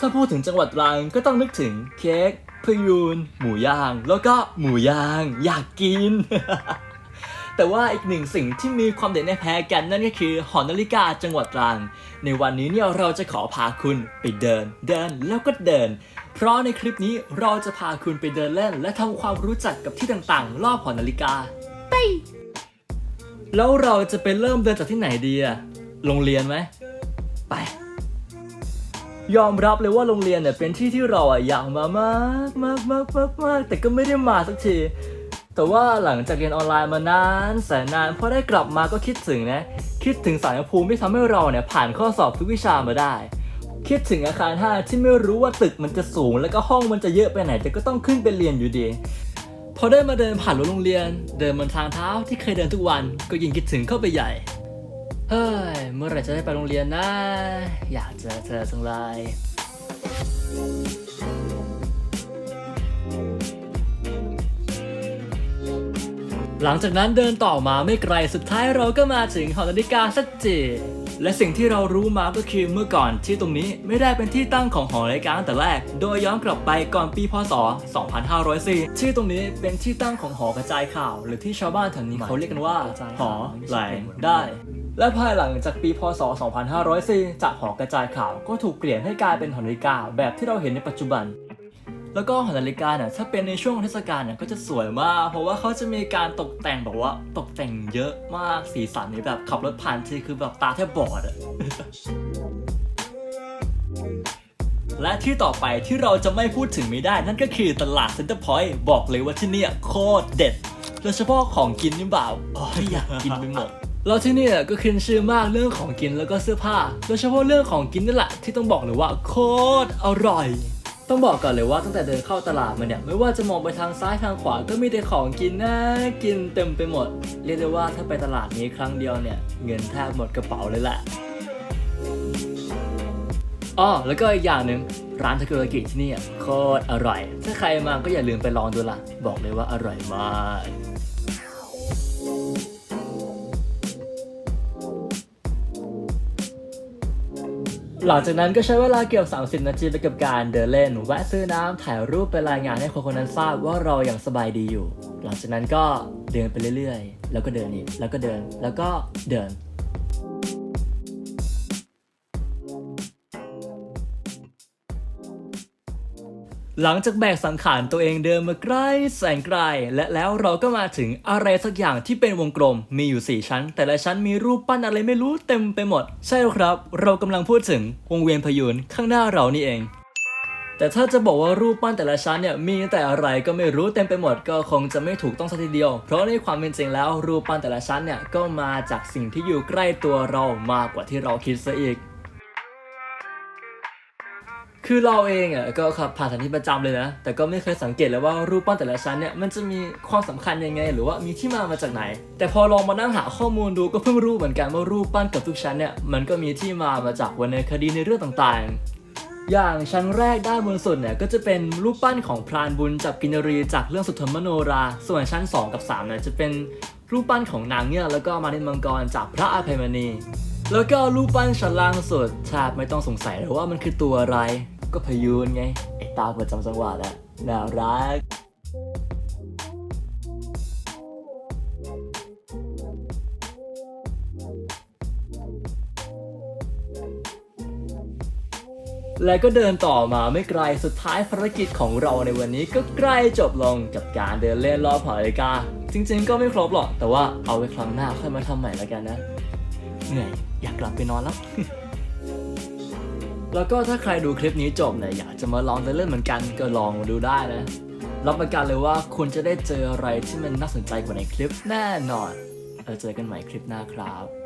ถ้าพูดถึงจังหวัดตรังก็ต้องนึกถึงเค้กพยูน หมูย่าง แล้วก็หมูย่างอยากกิน แต่ว่าอีกหนึ่งสิ่งที่มีความเด่นไม่แพ้กันนั่นก็คือหอนาฬิกาจังหวัดตรัง ในวันนี้เนี่ยเราจะขอพาคุณไปเดิน เดินแล้วก็เดิน เพราะในคลิปนี้เราจะพาคุณไปเดินเล่น และทำความรู้จักกับที่ต่างๆ รอบหอนาฬิกาไปแล้วเราจะไปเริ่มเดินจากที่ไหนดีอะโรงเรียนไหมไป ยอมรับเลยว่าโรงเรียนเนี่ยเป็นที่ที่เราอะอยากมามากมากมากมากมากแต่ก็ไม่ได้มาสักที แต่ว่าหลังจากเรียนออนไลน์มานานแสนนานพอได้กลับมาก็คิดถึงนะ คิดถึงสารภูมิที่ทำให้เราเนี่ยผ่านข้อสอบทุกวิชามาได้ คิดถึงอาคาร5ที่ไม่รู้ว่าตึกมันจะสูง แล้วก็ห้องมันจะเยอะไปไหน แต่ก็ต้องขึ้นไปเรียนอยู่ดี พอได้มาเดินผ่านรั้วโรงเรียน เดินบนทางเท้าที่เคยเดินทุกวันก็ยิ่งคิดถึงเข้าไปใหญ่ เฮ้ย เมื่อไหร่จะได้ไปโรงเรียนนะ อยากเจอเธอจังเลยหลังจากนั้นเดินต่อมาไม่ไกลสุดท้ายเราก็มาถึงหอนาฬิกาสักทีและสิ่งที่เรารู้มาก็คือเมื่อก่อนที่ตรงนี้ไม่ได้เป็นที่ตั้งของหอนาฬิกาตั้งแต่แรก โดยย้อนกลับไปก่อนปีพศ 2504 ที่ตรงนี้เป็นที่ตั้งของหอกระจายข่าว หรือที่ชาวบ้านแถวนี้เขาเรียกกันว่าหอแหลงได้ และภายหลังจากปีพศ 2504 จากหอกระจายข่าวก็ถูกเปลี่ยนให้กลายเป็นหอนาฬิกาแบบที่เราเห็นในปัจจุบัน แล้วก็หอนาฬิกาเนี่ยถ้าเป็นในช่วงเทศกาลเนี่ยก็จะสวยมาก เพราะว่าเขาจะมีการตกแต่งแบบว่าตกแต่งเยอะมากสีสันนี่แบบขับรถผ่านทีคือแบบตาแทบบอดอะและที่ต่อไปที่เราจะไม่พูดถึงไม่ได้ นั่นก็คือตลาดเซ็นเตอร์พอยต์บอกเลยว่าที่นี่โคตรเด็ด โดยเฉพาะของกินนี่เปล่าอ๋ออยากกินไปหมด แล้วที่นี่ก็ขึ้นชื่อมากเรื่องของกินแล้วก็เสื้อผ้า โดยเฉพาะเรื่องของกินนี่แหละที่ต้องบอกเลยว่าโคตรอร่อย ต้องบอกก่อนเลยว่าตั้งแต่เดินเข้าตลาดมาเนี่ยไม่ว่าจะมองไปทางซ้ายทางขวาก็มีแต่ของกินนะกินเต็มไปหมด เรียกได้ว่าถ้าไปตลาดนี้ครั้งเดียวเนี่ยเงินแทบหมดกระเป๋าเลยแหละอ๋อแล้วก็อีกอย่างหนึ่งร้านทาโกยากิที่นี่โคตรอร่อย ถ้าใครมาก็อย่าลืมไปลองดูล่ะ บอกเลยว่าอร่อยมาก หลังจากนั้นก็ใช้เวลาเกือบ 30 นาทีไปกับการเดินเล่น แวะซื้อน้ำถ่ายรูปไปรายงานให้คนคนนั้นทราบว่าเรายัางสบายดีอยู่ หลังจากนั้นก็เดินไปเรื่อยๆ แล้วก็เดินอีก แล้วก็เดิน แล้วก็เดิน หลังจากแบกสังขารตัวเองเดินมาใกล้แสนไกล และแล้วเราก็มาถึงอะไรสักอย่างที่เป็นวงกลมมีอยู่ 4 ชั้น แต่ละชั้นมีรูปปั้นอะไรไม่รู้เต็มไปหมด ใช่แล้วครับ เรากำลังพูดถึงวงเวียนพยูนข้างหน้าเรานี่เอง แต่ถ้าจะบอกว่ารูปปั้นแต่ละชั้นเนี่ยมีแต่อะไรก็ไม่รู้เต็มไปหมดก็คงจะไม่ถูกต้องสักทีเดียว เพราะในความเป็นจริงแล้วรูปปั้นแต่ละชั้นเนี่ยก็มาจากสิ่งที่อยู่ใกล้ตัวเรามากกว่าที่เราคิดซะอีก คือเราเองอะก็ขับผ่านสถานที่ประจำเลยนะ แต่ก็ไม่เคยสังเกตเลยว่ารูปปั้นแต่ละชั้นเนี่ยมันจะมีความสำคัญยังไง หรือว่ามีที่มามาจากไหน แต่พอลองมานั่งหาข้อมูลดูก็เพิ่งรู้เหมือนกันว่ารูปปั้นกับทุกชั้นเนี่ยมันก็มีที่มามาจากวรรณคดีในเรื่องต่างๆ อย่างชั้นแรกด้านบนสุดเนี่ยก็จะเป็นรูปปั้นของพรานบุญจับกินรีจากเรื่องสุทธมโนรา ส่วนชั้น 2 กับ3เนี่ยจะเป็นรูปปั้นของนางเงือกแล้วก็มานินมังกรจากพระอภัยมณีแล้วก็รูปปั้นชั้นล่างสุดแทบไม่ต้องสงสัยเลยว่ามันคือตัวอะไร ก็พยูนไง ไอ้ตาประจำจังหวัดอะน่ารัก และก็เดินต่อมาไม่ไกลสุดท้ายภารกิจของเราในวันนี้ก็ใกล้จบลงกับการเดินเล่นรอบหอนาฬิกา จริงๆก็ไม่ครบหรอก แต่ว่าเอาไว้ครั้งหน้าค่อยมาทำใหม่แล้วกันนะ เหนื่อยอยากกลับไปนอนแล้ว แล้วก็ถ้าใครดูคลิปนี้จบเนี่ยอยากจะมาลองเดินเล่นเหมือนกันก็ลองมาดูได้นะ รับประกันเลยว่าคุณจะได้เจออะไรที่มันน่าสนใจกว่าในคลิปแน่นอนเราเจอกันใหม่คลิปหน้าครับ